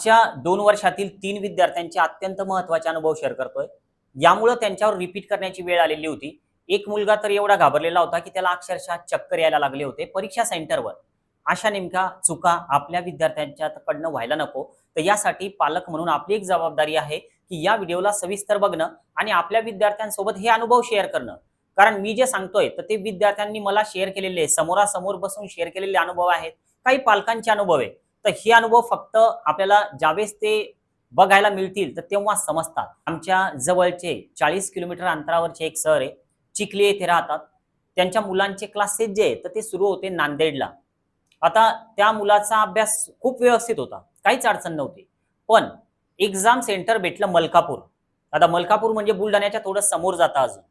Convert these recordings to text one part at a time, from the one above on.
च्या दोन वर्षातील तीन विद्यार्थ्यांचे अत्यंत महत्त्वाचे अनुभव शेअर करतोय. यामुळं त्यांच्यावर रिपीट करण्याची वेळ आलेली होती. एक मुलगा तर एवढा घाबरलेला होता की त्याला अक्षरशः चक्कर यायला लागले होते. परीक्षा सेंटरवर. अशा नेमक्या चुका आपल्या विद्यार्थ्यांच्याकडनं व्हायला नको. तर यासाठी पालक म्हणून आपली एक जबाबदारी आहे की या व्हिडिओला सविस्तर बघणं आणि आपल्या विद्यार्थ्यांसोबत हे अनुभव शेअर करणं. कारण मी जे सांगतोय तर ते विद्यार्थ्यांनी मला शेअर केलेले समोरासमोर बसून शेअर केलेले अनुभव आहेत. काही पालकांचे अनुभव आहे तर हे अनुभव फक्त आपल्याला ज्यावेळेस ते बघायला मिळतील तर तेव्हा समजतात. आमच्या जवळचे चाळीस किलोमीटर अंतरावरचे एक सर आहे चिखली येथे राहतात. त्यांच्या मुलांचे क्लासेस जे आहे तर ते सुरू होते नांदेडला. आता त्या मुलाचा अभ्यास खूप व्यवस्थित होता काहीच अडचण नव्हती. पण एक्झाम सेंटर भेटलं मलकापूर. आता मलकापूर म्हणजे बुलढाण्याच्या थोडं समोर जातं अजून.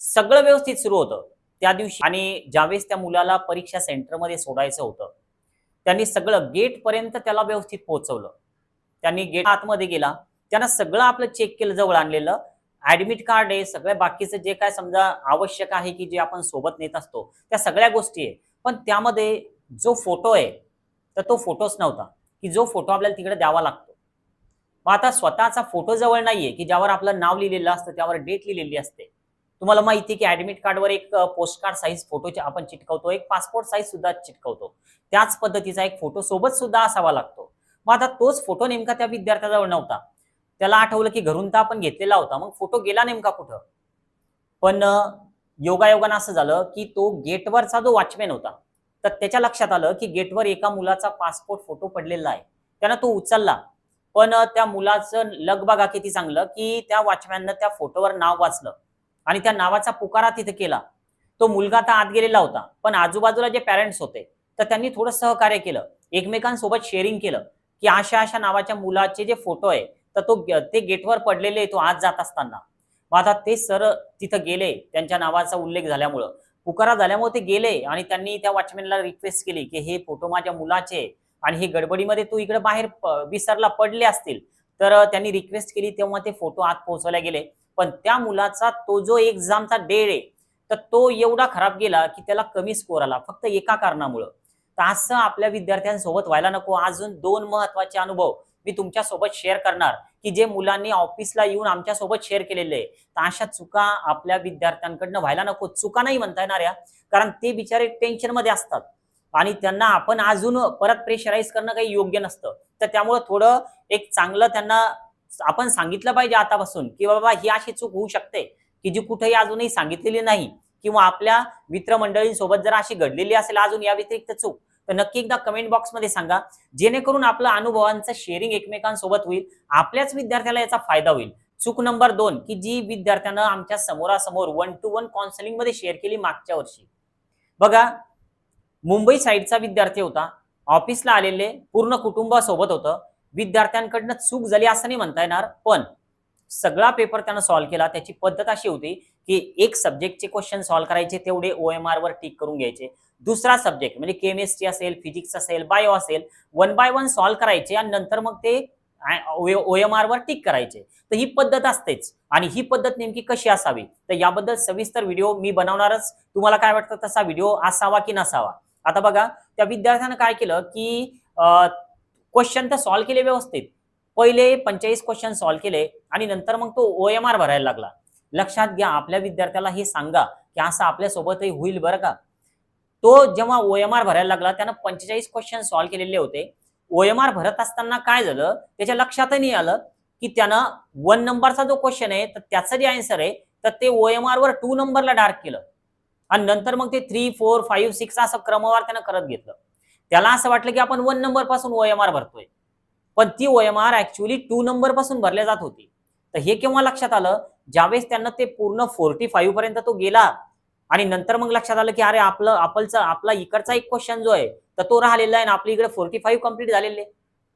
सगळं व्यवस्थित सुरू होतं. त्या दिवशी आणि ज्यावेळेस त्या मुलाला परीक्षा सेंटरमध्ये सोडायचं होतं त्यांनी सगळं गेट पर्यंत त्याला व्यवस्थित पोहोचवलं. त्यांनी गेट आतमध्ये गेला. त्यांना सगळं आपलं चेक केलं जवळ आणलेलं. ऍडमिट कार्ड आहे सगळ्या बाकीचं जे काय समजा आवश्यक आहे की जे आपण सोबत नेत असतो त्या सगळ्या गोष्टी आहे. पण त्यामध्ये जो फोटो आहे तर तो फोटोच नव्हता. की जो फोटो आपल्याला तिकडे द्यावा लागतो. मग आता स्वतःचा फोटो जवळ नाहीये की ज्यावर आपलं नाव लिहिलेलं असतं त्यावर डेट लिहिलेली असते. तुम्हाला माहिती आहे की ऍडमिट कार्डवर एक पोस्ट कार्ड साईज फोटो आपण चिटकवतो. एक पासपोर्ट साईज सुद्धा चिटकवतो. त्याच पद्धतीचा एक फोटो सोबत सुद्धा असावा लागतो. मग आता तोच फोटो नेमका त्या विद्यार्थ्याजवळ नव्हता. त्याला आठवलं की घरून तर आपण घेतलेला होता. मग फोटो गेला नेमका कुठं? पण योगायोगानं असं झालं की तो गेटवरचा जो वॉचमॅन होता तर त्याच्या लक्षात आलं की गेटवर एका मुलाचा पासपोर्ट फोटो पडलेला आहे. त्यानं तो उचलला. पण त्या मुलाचं लग बघा किती चांगलं की त्या वॉचमॅननं त्या फोटोवर नाव वाचलं. आणि त्या नावाचा पुकारा तिथे केला. तो मुलगा आता आत गेलेला होता. पण आजूबाजूला जे पॅरेंट्स होते तर त्यांनी थोडं सहकार्य केलं. एकमेकांसोबत शेअरिंग केलं. की अशा अशा नावाच्या मुलाचे जे फोटो आहे तर तो ते गेटवर पडलेले तो आज जात असताना. मग आता ते सर तिथं गेले त्यांच्या नावाचा उल्लेख झाल्यामुळं. पुकारा झाल्यामुळे ते गेले आणि त्यांनी त्या वॉचमॅनला रिक्वेस्ट केली की हे फोटो माझ्या मुलाचे आणि हे गडबडीमध्ये तू इकडे बाहेर विसरला पडले असतील. तर त्यांनी रिक्वेस्ट केली तेव्हा ते फोटो आत पोहोचवल्या गेले. पण त्या मुलाचा तो जो एक्झामचा डेड आहे तर तो एवढा खराब गेला की त्याला कमी स्कोर आला फक्त एका कारणामुळं. तर असं आपल्या विद्यार्थ्यांसोबत व्हायला नको. अजून दोन महत्त्वाचे अनुभव मी तुमच्यासोबत शेअर करणार की जे मुलांनी ऑफिसला येऊन आमच्यासोबत शेअर केलेले तर अशा चुका आपल्या विद्यार्थ्यांकडनं व्हायला नको. चुका नाही म्हणता येणार या कारण ते बिचारे टेन्शनमध्ये असतात. आणि त्यांना आपण अजून परत प्रेशराईज करणं काही योग्य नसतं. तर त्यामुळं थोडं एक चांगलं त्यांना आपण सांगितलं पाहिजे आतापासून की बाबा ही अशी चूक होऊ शकते की जी कुठेही अजूनही सांगितलेली नाही किंवा आपल्या मित्रमंडळींसोबत जर अशी घडलेली असेल अजून या व्यतिरिक्त चूक तर नक्की एकदा कमेंट बॉक्समध्ये सांगा जेणेकरून आपलं अनुभवांचं शेअरिंग एकमेकांसोबत होईल आपल्याच विद्यार्थ्याला याचा फायदा होईल. चूक नंबर दोन की जी विद्यार्थ्यानं आमच्या समोरासमोर वन टू वन काउन्सिलिंगमध्ये शेअर केली मागच्या वर्षी. बघा मुंबई साईडचा विद्यार्थी होता ऑफिसला आलेले पूर्ण कुटुंबासोबत होतं विद्यार्थ्यांकडनं चूक झाली असं नाही म्हणता येणार पण सगळा पेपर त्यानं सॉल्व्ह केला. त्याची पद्धत अशी होती की एक सब्जेक्टचे क्वेश्चन सॉल्व्ह करायचे तेवढे ओ एम आर वर टिक करून घ्यायचे. दुसरा सब्जेक्ट म्हणजे केमिस्ट्री असेल फिजिक्स असेल बायो असेल वन बाय वन सॉल्व्ह करायचे आणि नंतर मग ते ओ एम आर वर टिक करायचे. तर ही पद्धत असतेच. आणि ही पद्धत नेमकी कशी असावी? तर याबद्दल सविस्तर व्हिडिओ मी बनवणारच. तुम्हाला काय वाटतं तसा व्हिडिओ असावा की नसावा? आता बघा त्या विद्यार्थ्यानं काय केलं की क्वेश्चन तर सॉल्व्ह केले व्यवस्थित. पहिले पंचेचाळीस क्वेश्चन सॉल्व्ह केले आणि नंतर मग तो ओ एम आर भरायला लागला. लक्षात घ्या आपल्या विद्यार्थ्याला हे सांगा की असं आपल्यासोबतही होईल बरं का. तो जेव्हा ओ एम आर भरायला लागला त्यानं पंचेचाळीस क्वेश्चन सॉल्व्ह केलेले होते. ओ एम आर भरत असताना काय झालं? त्याच्या लक्षातही नाही आलं की त्यानं वन नंबरचा जो क्वेश्चन आहे तर त्याचं जे आन्सर आहे तर ते ओ एम आर वर टू नंबरला डार्क केलं. आणि नंतर मग ते थ्री फोर फाईव्ह सिक्स असं क्रमवार त्यानं करत घेतलं. त्याला असं वाटलं की आपण वन नंबरपासून ओ एम आर भरतोय. पण ती O M R actually two नंबरपासून भरल्या जात होती. तर हे केव्हा लक्षात आलं? ज्यावेळेस त्यांना ते पूर्ण फोर्टी फाईव्ह पर्यंत तो गेला आणि नंतर मग लक्षात आलं की अरे आपलं आपलचा आपला इकडचा एक क्वेश्चन जो आहे तर तो राहिलेला आहे आणि आपल्या इकडे फोर्टी फाईव्ह कंप्लीट झालेले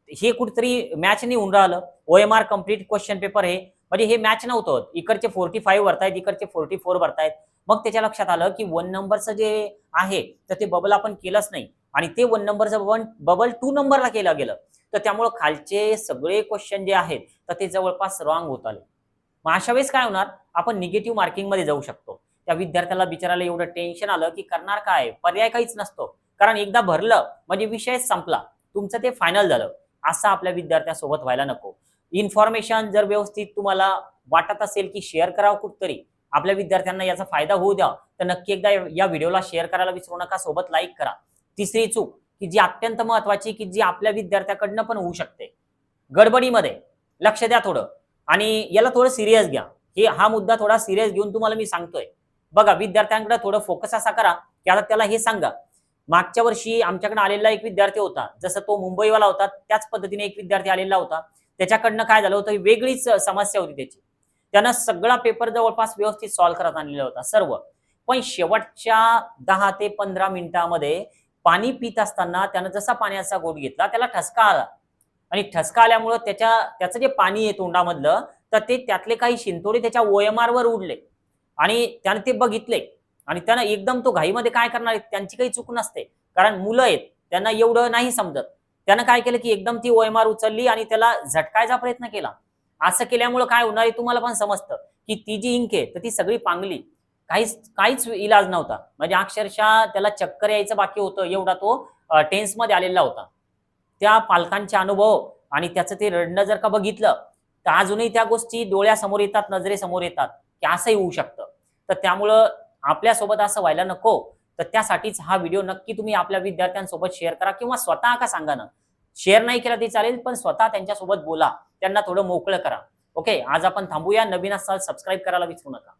हे कुठेतरी मॅच नाही होऊन राहिलं. O M R complete question paper हे. म्हणजे हे मॅच नव्हतं इकडचे फोर्टी फाईव्ह भरतायत इकडचे फोर्टी फोर भरतायत. मग त्याच्या लक्षात आलं की वन नंबरचं जे आहे तर ते बबल आपण केलंच नाही. आणि ते वन नंबरचं वन बबल टू नंबरला केलं गेलं. तर त्यामुळं खालचे सगळे क्वेश्चन जे आहेत तर ते जवळपास रॉंग होत आले. मग अशा वेळेस काय होणार? आपण निगेटिव्ह मार्किंगमध्ये जाऊ शकतो. त्या विद्यार्थ्याला बिचारायला एवढं टेन्शन आलं की करणार काय? पर्याय काहीच नसतो. कारण एकदा भरलं म्हणजे विषय संपला. तुमचं ते फायनल झालं. असं आपल्या विद्यार्थ्यासोबत व्हायला नको. इन्फॉर्मेशन जर व्यवस्थित तुम्हाला वाटत असेल की शेअर करावं कुठतरी आपल्या विद्यार्थ्यांना याचा फायदा होऊ द्या. तर नक्की एकदा या व्हिडिओला शेअर करायला विसरू नका. सोबत लाईक करा. तिसरी चूक की जी अत्यंत महत्वाची की जी आपल्या विद्यार्थ्याकडनं पण होऊ शकते. गडबडीमध्ये लक्ष द्या थोडं. आणि याला थोडं सिरियस घ्या. हे हा मुद्दा थोडा सिरियस घेऊन तुम्हाला मी सांगतोय. बघा विद्यार्थ्यांकडे थोडं फोकस असा करा की आता त्याला हे सांगा. मागच्या वर्षी आमच्याकडे आलेला एक विद्यार्थी होता. जसं तो मुंबईवाला होता त्याच पद्धतीने एक विद्यार्थी आलेला होता. त्याच्याकडनं काय झालं होतं वेगळीच समस्या होती त्याची. त्यानं सगळा पेपर जवळपास व्यवस्थित सॉल्व्ह करत आणलेला होता सर्व. पण शेवटच्या दहा ते पंधरा मिनिटामध्ये पाणी पित असताना त्यानं जसा पाण्याचा गोट घेतला त्याला ठसका आला. आणि ठसका आल्यामुळं त्याच्या त्याचं जे पाणी आहे तोंडामधलं तर ते त्यातले काही शिंतोडे त्याच्या ओयमारवर उडले. आणि त्याने ते बघितले. आणि त्यानं एकदम तो घाईमध्ये काय करणार आहे? त्यांची काही चूक नसते. कारण मुलं आहेत त्यांना एवढं नाही समजत. त्यानं काय केलं की एकदम ती ओएमआर उचलली आणि त्याला झटकायचा प्रयत्न केला. असं केल्यामुळं काय होणार आहे तुम्हाला पण समजतं की ती जी इंक आहे तर ती सगळी पांगली. काहीच काहीच इलाज नव्हता. म्हणजे अक्षरशः त्याला चक्कर यायचं बाकी होतं. एवढा तो टेन्समध्ये आलेला होता. त्या पालकांचे अनुभव आणि त्याचं ते रडणं जर का बघितलं तर अजूनही त्या गोष्टी डोळ्यासमोर येतात नजरेसमोर येतात की असंही होऊ शकतं. तर त्यामुळं आपल्यासोबत असं व्हायला नको. तर त्यासाठीच हा व्हिडिओ नक्की तुम्ही आपल्या विद्यार्थ्यांसोबत शेअर करा किंवा स्वतः का सांगा ना. शेअर नाही केला तरी चालेल पण स्वतः त्यांच्यासोबत बोला. त्यांना थोडं मोकळं करा. ओके? आज आपण थांबूया. नवीन असाल सबस्क्राईब करायला विसरू नका.